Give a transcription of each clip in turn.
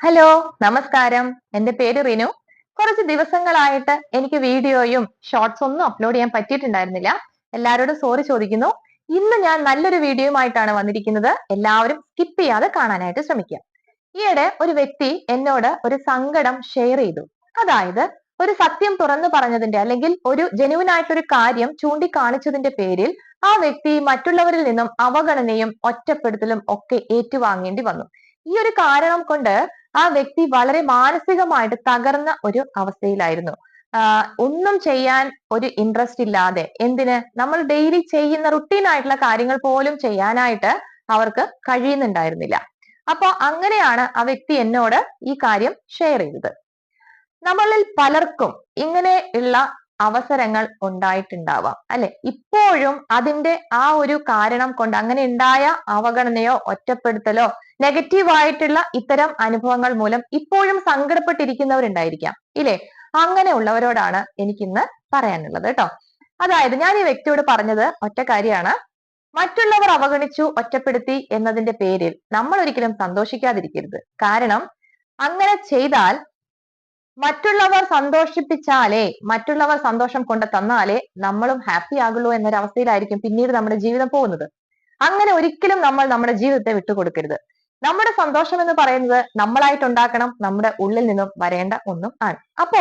Hello നമസ്കാരം. എന്റെ പേര് റിനു. കുറച്ച് ദിവസങ്ങളായിട്ട് എനിക്ക് വീഡിയോയും ഷോർട്സ് ഒന്നും അപ്ലോഡ് ചെയ്യാൻ പറ്റിയിട്ടുണ്ടായിരുന്നില്ല. എല്ലാവരോടും സോറി ചോദിക്കുന്നു. ഇന്ന് ഞാൻ നല്ലൊരു വീഡിയോയുമായിട്ടാണ് വന്നിരിക്കുന്നത്. എല്ലാവരും സ്കിപ്പ് ചെയ്യാതെ കാണാനായിട്ട് ശ്രമിക്കുക ഈയിടെ ഒരു വ്യക്തി എന്നോട് ഒരു സങ്കടം ഷെയർ ചെയ്തു. അതായത് ഒരു സത്യം തുറന്നു പറഞ്ഞതിന്റെ അല്ലെങ്കിൽ ഒരു ജെനുവിൻ ആയിട്ടൊരു കാര്യം ചൂണ്ടിക്കാണിച്ചതിന്റെ പേരിൽ ആ വ്യക്തി മറ്റുള്ളവരിൽ നിന്നും അവഗണനയും ഒറ്റപ്പെടുത്തലും ഒക്കെ ഏറ്റുവാങ്ങേണ്ടി വന്നു. ഈ ഒരു കാരണം കൊണ്ട് ആ വ്യക്തി വളരെ മാനസികമായിട്ട് തകർന്ന ഒരു അവസ്ഥയിലായിരുന്നു. ഒന്നും ചെയ്യാൻ ഒരു ഇൻട്രസ്റ്റ് ഇല്ലാതെ എന്തിന്? നമ്മൾ ഡെയിലി ചെയ്യുന്ന റുട്ടീൻ ആയിട്ടുള്ള കാര്യങ്ങൾ പോലും ചെയ്യാനായിട്ട് അവർക്ക് കഴിയുന്നുണ്ടായിരുന്നില്ല. അപ്പൊ അങ്ങനെയാണ് ആ വ്യക്തി എന്നോട് ഈ കാര്യം ഷെയർ ചെയ്തത്. നമ്മളിൽ പലർക്കും ഇങ്ങനെ ഉള്ള അവസരങ്ങൾ ഉണ്ടായിട്ടുണ്ടാവാം. അല്ലെ? ഇപ്പോഴും അതിന്റെ ആ ഒരു കാരണം കൊണ്ട് അങ്ങനെ ഉണ്ടായ അവഗണനയോ ഒറ്റപ്പെടുത്തലോ നെഗറ്റീവ് ആയിട്ടുള്ള ഇത്തരം അനുഭവങ്ങൾ മൂലം ഇപ്പോഴും സങ്കടപ്പെട്ടിരിക്കുന്നവരുണ്ടായിരിക്കാം. ഇല്ലേ? അങ്ങനെയുള്ളവരോടാണ് എനിക്കിന്ന് പറയാനുള്ളത് കേട്ടോ. അതായത് ഞാൻ ഈ വ്യക്തിയോട് പറഞ്ഞത് ഒറ്റ കാര്യമാണ്. മറ്റുള്ളവർ അവഗണിച്ചു ഒറ്റപ്പെടുത്തി എന്നതിന്റെ പേരിൽ നമ്മൾ ഒരിക്കലും സന്തോഷിക്കാതിരിക്കരുത്. കാരണം അങ്ങനെ ചെയ്താൽ മറ്റുള്ളവർ സന്തോഷിപ്പിച്ചാലേ മറ്റുള്ളവർ സന്തോഷം കൊണ്ട് തന്നാലേ നമ്മളും ഹാപ്പി ആകുള്ളൂ എന്നൊരവസ്ഥയിലായിരിക്കും പിന്നീട് നമ്മുടെ ജീവിതം പോകുന്നത്. അങ്ങനെ ഒരിക്കലും നമ്മൾ നമ്മുടെ ജീവിതത്തെ വിട്ടുകൊടുക്കരുത്. നമ്മുടെ സന്തോഷം എന്ന് പറയുന്നത് നമ്മളായിട്ട് ഉണ്ടാക്കണം നമ്മുടെ ഉള്ളിൽ നിന്നും വരേണ്ട ഒന്നും ആണ്. അപ്പോ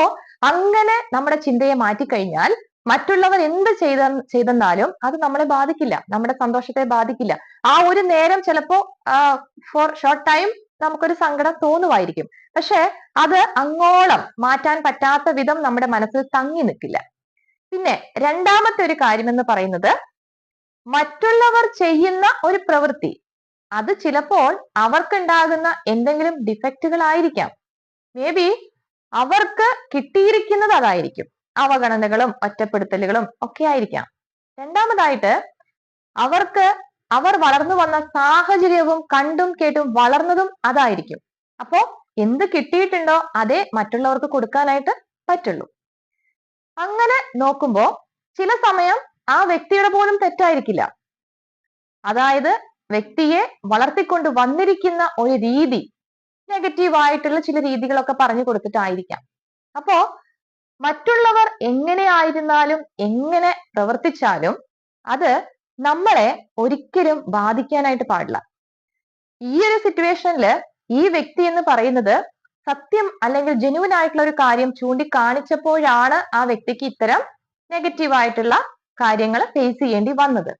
അങ്ങനെ നമ്മുടെ ചിന്തയെ മാറ്റിക്കഴിഞ്ഞാൽ മറ്റുള്ളവർ എന്ത് ചെയ്ത ചെയ്തെന്നാലും അത് നമ്മളെ ബാധിക്കില്ല നമ്മുടെ സന്തോഷത്തെ ബാധിക്കില്ല. ആ ഒരു നേരം ചിലപ്പോ ഫോർ ഷോർട്ട് ടൈം നമുക്കൊരു സങ്കടം തോന്നുമായിരിക്കും. പക്ഷെ അത് അങ്ങോളം മാറ്റാൻ പറ്റാത്ത വിധം നമ്മുടെ മനസ്സിൽ തങ്ങി നിൽക്കില്ല. പിന്നെ രണ്ടാമത്തെ ഒരു കാര്യം എന്ന് പറയുന്നത് മറ്റുള്ളവർ ചെയ്യുന്ന ഒരു പ്രവൃത്തി അത് ചിലപ്പോൾ അവർക്കുണ്ടാകുന്ന എന്തെങ്കിലും ഡിഫക്റ്റുകൾ ആയിരിക്കാം മേ ബി അവർക്ക് കിട്ടിയിരിക്കുന്നത് അതായിരിക്കും. അവഗണനകളും ഒറ്റപ്പെടുത്തലുകളും ഒക്കെ ആയിരിക്കാം. രണ്ടാമതായിട്ട് അവർക്ക് അവർ വളർന്നു വന്ന സാഹചര്യവും കണ്ടും കേട്ടും വളർന്നതും അതായിരിക്കും. അപ്പോ എന്ത് കിട്ടിയിട്ടുണ്ടോ അതേ മറ്റുള്ളവർക്ക് കൊടുക്കാനായിട്ട് പറ്റുള്ളൂ. അങ്ങനെ നോക്കുമ്പോ ചില സമയം ആ വ്യക്തിയുടെ പോലും തെറ്റായിരിക്കില്ല. അതായത് വ്യക്തിയെ വളർത്തിക്കൊണ്ട് വന്നിരിക്കുന്ന ഒരു രീതി നെഗറ്റീവ് ആയിട്ടുള്ള ചില രീതികളൊക്കെ പറഞ്ഞു കൊടുത്തിട്ടായിരിക്കാം. അപ്പോ മറ്റുള്ളവർ എങ്ങനെ ആയിരുന്നാലും എങ്ങനെ പ്രവർത്തിച്ചാലും അത് നമ്മളെ ഒരിക്കലും ബാധിക്കാനായിട്ട് പാടില്ല. ഈ ഒരു സിറ്റുവേഷനിൽ ഈ വ്യക്തി എന്ന് പറയുന്നത് സത്യം അല്ലെങ്കിൽ ജെനുവിൻ ആയിട്ടുള്ള ഒരു കാര്യം ചൂണ്ടിക്കാണിച്ചപ്പോഴാണ് ആ വ്യക്തിക്ക് ഇത്തരം നെഗറ്റീവ് ആയിട്ടുള്ള കാര്യങ്ങൾ ഫേസ് ചെയ്യേണ്ടി വന്നത്.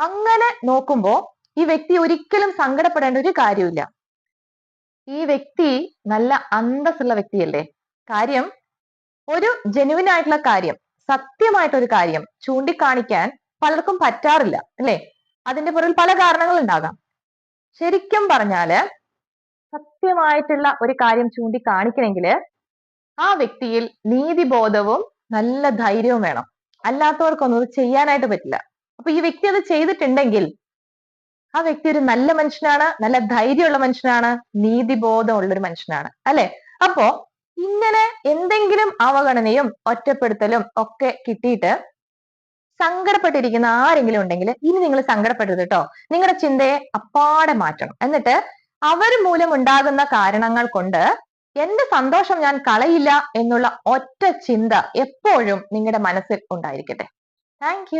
അങ്ങനെ നോക്കുമ്പോ ഈ വ്യക്തി ഒരിക്കലും സങ്കടപ്പെടേണ്ട ഒരു കാര്യമില്ല ഈ വ്യക്തി നല്ല അന്തസ്സുള്ള വ്യക്തിയല്ലേ? കാര്യം ഒരു ജെനുവിൻ ആയിട്ടുള്ള കാര്യം സത്യമായിട്ടൊരു കാര്യം ചൂണ്ടിക്കാണിക്കാൻ പലർക്കും പറ്റാറില്ല അല്ലെ? അതിന്റെ പുറകിൽ പല കാരണങ്ങൾ ഉണ്ടാകാം ശരിക്കും പറഞ്ഞാൽ സത്യമായിട്ടുള്ള ഒരു കാര്യം ചൂണ്ടിക്കാണിക്കണമെങ്കിൽ ആ വ്യക്തിയിൽ നീതിബോധവും നല്ല ധൈര്യവും വേണം. അല്ലാത്തവർക്കൊന്നും ചെയ്യാനായിട്ട് പറ്റില്ല. അപ്പൊ ഈ വ്യക്തി അത് ചെയ്തിട്ടുണ്ടെങ്കിൽ ആ വ്യക്തി ഒരു നല്ല മനുഷ്യനാണ് നല്ല ധൈര്യമുള്ള മനുഷ്യനാണ് നീതിബോധമുള്ള ഒരു മനുഷ്യനാണ് അല്ലെ? അപ്പോ ഇങ്ങനെ എന്തെങ്കിലും അവഗണനയും ഒറ്റപ്പെടുത്തലും ഒക്കെ കിട്ടിയിട്ട് സങ്കടപ്പെട്ടിരിക്കുന്ന ആരെങ്കിലും ഉണ്ടെങ്കിൽ ഇനി നിങ്ങൾ സങ്കടപ്പെടരുത് കേട്ടോ നിങ്ങളുടെ ചിന്തയെ അപ്പാടെ മാറ്റണം. എന്നിട്ട് അവർ മൂലം ഉണ്ടാകുന്ന കാരണങ്ങൾ കൊണ്ട് എന്റെ സന്തോഷം ഞാൻ കളയില്ല എന്നുള്ള ഒറ്റ ചിന്ത എപ്പോഴും നിങ്ങളുടെ മനസ്സിൽ ഉണ്ടായിരിക്കട്ടെ. താങ്ക്